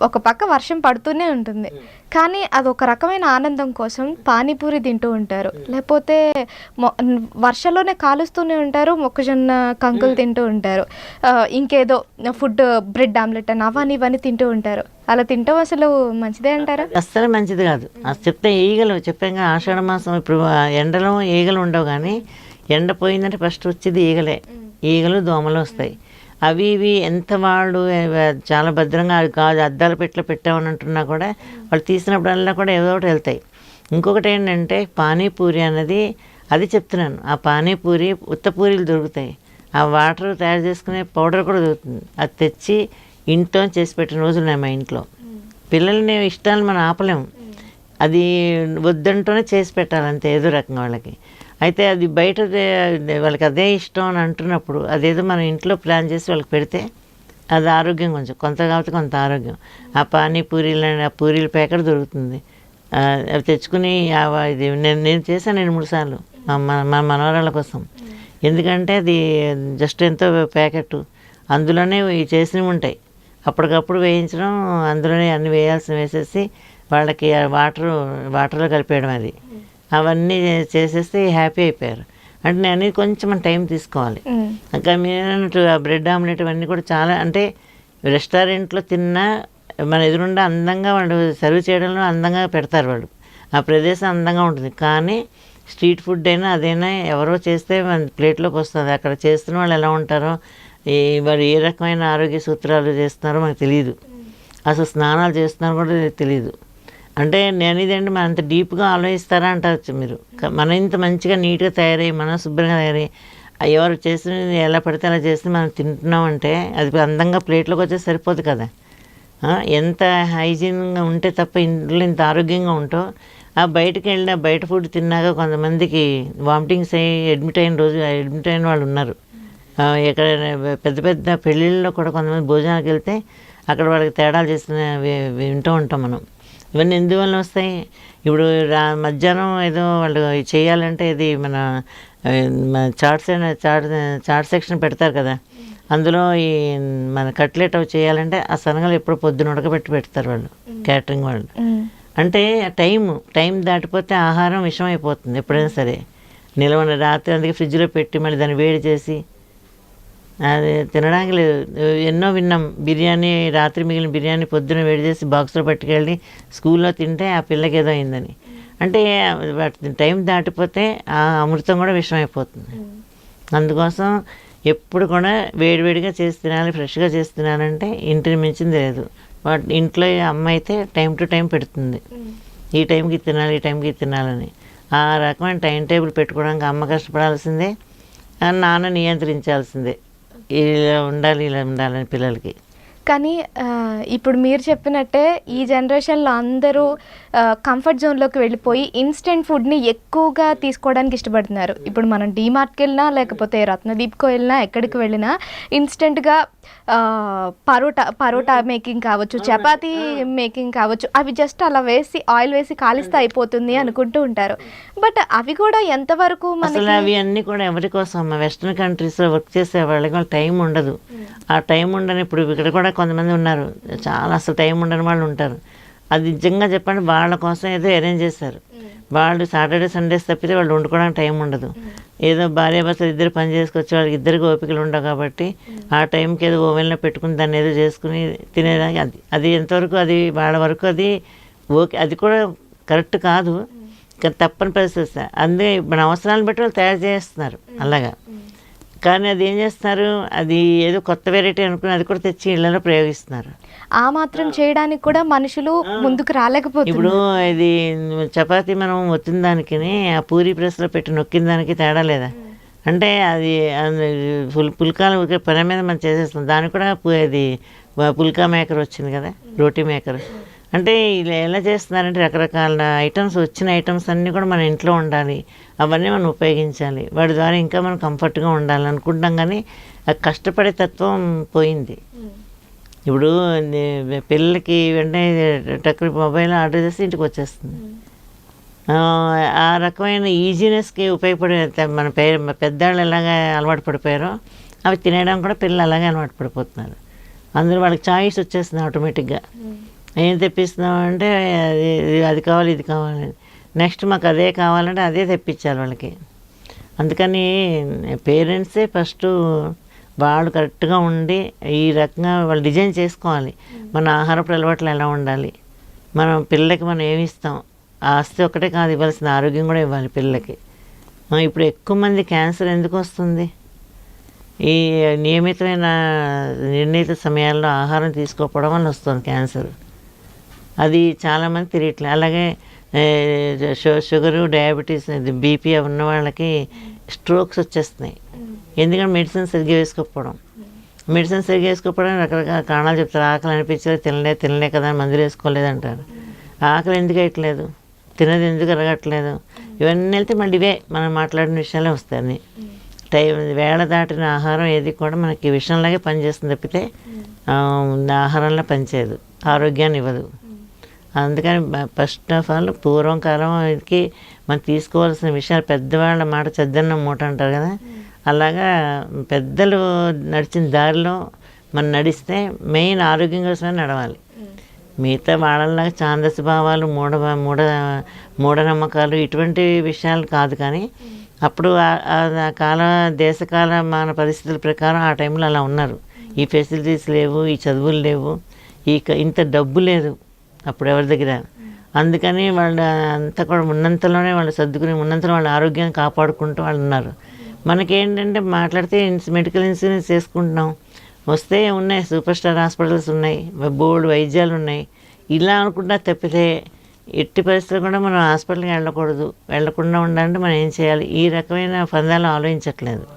ఒక పక్క వర్షం పడుతూనే ఉంటుంది. కానీ అది ఒక రకమైన ఆనందం కోసం పానీపూరి తింటూ ఉంటారు. లేకపోతే మొ- వర్షంలోనే కాలుస్తూనే ఉంటారు మొక్కజొన్న కంకులు తింటూ ఉంటారు. ఇంకేదో ఫుడ్ బ్రెడ్ ఆమ్లెట్ అని అవన్నీ ఇవన్నీ తింటూ ఉంటారు. అలా తింటాం అసలు మంచిదే అంటారా? అస్సలు మంచిది కాదు. అది చెప్తే ఈగలు చెప్పాం కదా ఆషాఢ మాసం ఇప్పుడు ఎండలో ఈగలు ఉండవు కానీ ఎండ పోయిందంటే ఫస్ట్ వచ్చేది ఈగలే. ఈగలు దోమలు వస్తాయి. అవి ఇవి ఎంత వాళ్ళు చాలా భద్రంగా అవి కాదు అద్దాల పెట్టలు పెట్టామని అంటున్నా కూడా వాళ్ళు తీసినప్పుడల్లా కూడా ఏదో ఒకటి వెళ్తాయి. ఇంకొకటి ఏంటంటే పానీపూరి అన్నది అది చెప్తున్నాను ఆ పానీపూరి ఉత్త పూరీలు దొరుకుతాయి. ఆ వాటర్ తయారు చేసుకునే పౌడర్ కూడా దొరుకుతుంది. అది తెచ్చి ఇంట్లో చేసి పెట్టిన రోజులు ఉన్నాయి మా ఇంట్లో. పిల్లల్ని ఇష్టాలు మనం ఆపలేము. అది వద్దంటూనే చేసి పెట్టాలంతే ఏదో రకంగా వాళ్ళకి. అయితే అది బయట వాళ్ళకి అదే ఇష్టం అని అంటున్నప్పుడు అదేదో మనం ఇంట్లో ప్లాన్ చేసి వాళ్ళకి పెడితే అది ఆరోగ్యం కొంచెం. కొంత కాబట్టి కొంత ఆరోగ్యం. ఆ పానీపూరీలు ఆ పూరీల ప్యాకెట్ దొరుకుతుంది. అవి తెచ్చుకుని ఇది నేను నేను చేశాను రెండు మూడు సార్లు మా మన- మా మనవరాళ్ళ కోసం. ఎందుకంటే అది జస్ట్ ఎంతో ప్యాకెట్. అందులోనే చేసినవి ఉంటాయి. అప్పటికప్పుడు వేయించడం అందులోనే అన్ని వేయాల్సిన వేసేసి వాళ్ళకి వాటర్ వాటర్లో కలిపేయడం అది. అవన్నీ చేసేస్తే హ్యాపీ అయిపోయారు. అంటే నేను కొంచెం టైం తీసుకోవాలి. ఇంకా మీరు ఆ బ్రెడ్ ఆమ్లెట్ ఇవన్నీ కూడా చాలా అంటే రెస్టారెంట్లో తిన్నా మన ఎదురుండా అందంగా వాళ్ళు సర్వ్ చేయడంలో అందంగా పెడతారు వాళ్ళు. ఆ ప్రదేశం అందంగా ఉంటుంది. కానీ స్ట్రీట్ ఫుడ్ అయినా అదైనా ఎవరో చేస్తే మన ప్లేట్లోకి వస్తుంది. అక్కడ చేస్తున్న వాళ్ళు ఎలా ఉంటారో ఈ వారు ఏ రకమైన ఆరోగ్య సూత్రాలు చేస్తున్నారో మనకు తెలియదు అసలు స్నానాలు చేస్తున్నారో కూడా తెలియదు అంటే నేను ఇదేంటి మన అంత డీప్గా ఆలోచిస్తారా అంటవచ్చు మీరు. మనం ఇంత మంచిగా నీట్గా తయారై మనం శుభ్రంగా తయారై ఎవరు చేసినది ఎలా పడితే అలా చేసి మనం తింటున్నాం అంటే అది అందంగా ప్లేట్లోకి వచ్చే సరిపోదు కదా. ఎంత హైజీన్గా ఉంటే తప్ప ఇంట్లో ఇంత ఆరోగ్యంగా ఉంటో ఆ బయటకు వెళ్ళిన బయట ఫుడ్ తిన్నాక కొంతమందికి వామిటింగ్స్ అయ్యి అడ్మిట్ అయిన రోజు అడ్మిట్ అయిన వాళ్ళు ఉన్నారు. ఆ, ఎక్కడైనా పెద్ద పెద్ద పెళ్ళిళ్ళలో కూడా కొంతమంది భోజనానికి వెళ్తే అక్కడ వాళ్ళకి తేడాలు చేసిన వింటూ ఉంటాం మనం. ఇవన్నీ ఎందువల్ల వస్తాయి? ఇప్పుడు రా మధ్యాహ్నం ఏదో వాళ్ళు చేయాలంటే ఇది మన చాట్స్ చాట్ చాట్ సెక్షన్ పెడతారు కదా. అందులో ఈ మన కట్లెట్ అవి చేయాలంటే ఆ శనగలు ఎప్పుడు పొద్దున ఉడకబెట్టి పెడతారు వాళ్ళు క్యాటరింగ్ వాళ్ళు. అంటే టైం టైం దాటిపోతే ఆహారం విషం అయిపోతుంది ఎప్పుడైనా సరే. నిలవన రాత్రి అందుకే ఫ్రిడ్జ్లో పెట్టి మళ్ళీ దాన్ని వేడి చేసి అది తినడానికి లేదు. ఎన్నో విన్నాం. బిర్యానీ రాత్రి మిగిలిన బిర్యానీ పొద్దున వేడి చేసి బాక్స్లో పట్టుకెళ్ళి స్కూల్లో తింటే ఆ పిల్లకి ఏదో అయిందని అంటే వాటి టైం దాటిపోతే ఆ అమృతం కూడా విషం అయిపోతుంది అందుకోసం ఎప్పుడు కూడా వేడివేడిగా చేసి తినాలి ఫ్రెష్గా చేసి తినాలంటే ఇంటిని మించింది లేదు. వాటి ఇంట్లో అమ్మ అయితే టైం టు టైం పెడుతుంది. ఈ టైంకి తినాలి ఈ టైంకి తినాలని. ఆ రకమైన టైం టేబుల్ పెట్టుకోవడానికి అమ్మ కష్టపడాల్సిందే. నాన్న నియంత్రించాల్సిందే. ఇలా ఉండాలి ఇలా ఉండాలని పిల్లలకి. కానీ ఇప్పుడు మీరు చెప్పినట్టే ఈ జనరేషన్లో అందరూ కంఫర్ట్ జోన్లోకి వెళ్ళిపోయి ఇన్స్టెంట్ ఫుడ్ని ఎక్కువగా తీసుకోవడానికి ఇష్టపడుతున్నారు. ఇప్పుడు మనం డీమార్ట్కి వెళ్ళినా లేకపోతే రత్నదీప్కి వెళ్ళినా ఎక్కడికి వెళ్ళినా ఇన్స్టెంట్గా పరోటా పరోటా మేకింగ్ కావచ్చు చపాతీ మేకింగ్ కావచ్చు అవి జస్ట్ అలా వేసి ఆయిల్ వేసి కాలిస్తే అయిపోతుంది అనుకుంటూ ఉంటారు. బట్ అవి కూడా ఎంతవరకు అసలు అవి అన్నీ కూడా ఎవరి కోసం? వెస్ట్రన్ కంట్రీస్లో వర్క్ చేసే వాళ్ళకి వాళ్ళ టైం ఉండదు. ఆ టైం ఉండని ఇప్పుడు ఇక్కడ కూడా కొంతమంది ఉన్నారు. చాలా అసలు టైం ఉండని వాళ్ళు ఉంటారు. అది నిజంగా చెప్పండి వాళ్ళ కోసం ఏదో అరేంజ్ చేశారు. వాళ్ళు సాటర్డే సండేస్ తప్పితే వాళ్ళు వండుకోవడానికి టైం ఉండదు. ఏదో భార్య భర్తలు ఇద్దరు పని చేసుకొచ్చే వాళ్ళకి ఇద్దరికి ఓపికలు ఉండవు కాబట్టి ఆ టైంకి ఏదో ఓవెన్లో పెట్టుకుని దాన్ని ఏదో చేసుకుని తినేదానికి అది అది ఎంతవరకు అది వాళ్ళ వరకు అది ఓకే అది కూడా కరెక్ట్ కాదు. కానీ తప్పని పరిస్థితి అందుకే మన అవసరాలను బట్టి వాళ్ళు తయారు చేస్తున్నారు. అలాగా. కానీ అది ఏం చేస్తున్నారు? అది ఏదో కొత్త వెరైటీ అనుకుని అది కూడా తెచ్చి ఇళ్ళలో ప్రయోగిస్తున్నారు. ఆ మాత్రం చేయడానికి కూడా మనుషులు ముందుకు రాలేకపోతున్నారు. ఇప్పుడు ఇది చపాతీ మనం ఒత్తిన దానికి ఆ పూరి ప్రెస్లో పెట్టి నొక్కిన దానికి తేడా లేదా? అంటే అది పుల్ పుల్కాలు ఊరికే పని మీద మనం చేసేస్తాం దానికి కూడా అది పుల్కా మేకర్ వచ్చింది కదా రోటీ మేకర్. అంటే ఇలా ఎలా చేస్తున్నారంటే రకరకాల ఐటమ్స్ వచ్చిన ఐటమ్స్ అన్నీ కూడా మన ఇంట్లో ఉండాలి. అవన్నీ మనం ఉపయోగించాలి. వాటి ద్వారా ఇంకా మనం కంఫర్ట్గా ఉండాలి అనుకుంటాం కానీ ఆ కష్టపడే తత్వం పోయింది. ఇప్పుడు నే- పిల్లలకి వెంటనే టక్కుని మొబైల్ ఆర్డర్ చేసి ఇంటికి వచ్చేస్తుంది. ఆ, ఆ రకమైన ఈజీనెస్కి ఉపయోగపడే మన పే పెద్దవాళ్ళు ఎలాగ అలవాటు పడిపోయారో అవి తినేయడానికి కూడా పిల్లలు అలాగే అలవాటు పడిపోతున్నారు. అందులో వాళ్ళకి చాయిస్ వచ్చేస్తుంది ఆటోమేటిక్గా ఏం తెప్పిస్తున్నామంటే అది అది కావాలి ఇది కావాలి. నెక్స్ట్ మాకు అదే కావాలంటే అదే తెప్పించాలి వాళ్ళకి. అందుకని పేరెంట్సే ఫస్ట్ వాళ్ళు కరెక్ట్గా ఉండి ఈ రకంగా వాళ్ళు డిజైన్ చేసుకోవాలి. మన ఆహారపు అలవాట్లు ఎలా ఉండాలి? మనం పిల్లలకి మనం ఏమి ఇస్తాం? ఆస్తి ఒకటే కాదు ఇవ్వాల్సిన ఆరోగ్యం కూడా ఇవ్వాలి పిల్లలకి. ఇప్పుడు ఎక్కువ మంది క్యాన్సర్ ఎందుకు వస్తుంది? ఈ నియమితమైన నిర్ణీత సమయాల్లో ఆహారం తీసుకోకపోవడం వల్ల వస్తుంది క్యాన్సర్. అది చాలామంది తెలియట్లేదు అలాగే షుగరు డయాబెటీస్ బీపీ ఉన్న వాళ్ళకి స్ట్రోక్స్ వచ్చేస్తున్నాయి. ఎందుకంటే మెడిసిన్ సరిగ్గా వేసుకోకపోవడం. మెడిసిన్ సరిగ్గా వేసుకోకపోవడం రకరకాల కారణాలు చెప్తారు. ఆకలి అనిపించలేదు తినలే తినలే కదా అని మందులు వేసుకోలేదు అంటారు ఆకలి ఎందుకు వేయట్లేదు? తినది ఎందుకు అరగట్లేదు? ఇవన్నీ వెళ్తే మళ్ళీ ఇవే మనం మాట్లాడిన విషయాలే వస్తాయి టైం వేళ దాటిన ఆహారం ఏది కూడా మనకి విషయంలాగే పనిచేస్తుంది తప్పితే ఆహారంలో పనిచేయదు. ఆరోగ్యాన్ని ఇవ్వదు. అందుకని ఫస్ట్ ఆఫ్ ఆల్ పూర్వం కాలంకి మనం తీసుకోవాల్సిన విషయాలు పెద్దవాళ్ళ మాట చద్దన్న మూట అంటారు కదా? అలాగా పెద్దలు నడిచిన దారిలో మనం నడిస్తే మెయిన్ ఆరోగ్యం కోసమే నడవాలి. మిగతా వాళ్ళలాగా ఛాందస భావాలు మూఢ మూఢ మూఢనమ్మకాలు ఇటువంటి విషయాలు కాదు కానీ అప్పుడు ఆ- కాల దేశకాల మన పరిస్థితుల ప్రకారం ఆ టైంలో అలా ఉన్నారు. ఈ ఫెసిలిటీస్ లేవు ఈ చదువులు లేవు ఈ ఇంత డబ్బు లేదు. అప్పుడు ఎవరి దగ్గర? అందుకని వాళ్ళ అంతా కూడా ఉన్నంతలోనే వాళ్ళు సర్దుకుని ఉన్నంతలో వాళ్ళ ఆరోగ్యాన్ని కాపాడుకుంటూ వాళ్ళు ఉన్నారు మనకేంటంటే మాట్లాడితే ఇన్స్ మెడికల్ ఇన్సూరెన్స్ చేసుకుంటున్నాం. వస్తే ఉన్నాయి సూపర్ స్టార్ హాస్పిటల్స్ ఉన్నాయి బోర్డు వైద్యాలు ఉన్నాయి. ఇలా అనుకుంటా తప్పితే ఎట్టి పరిస్థితులు కూడా మనం హాస్పిటల్కి వెళ్ళకూడదు. వెళ్ళకుండా ఉండాలంటే మనం ఏం చేయాలి? ఈ రకమైన ఫందాలు ఆలోచించట్లేదు.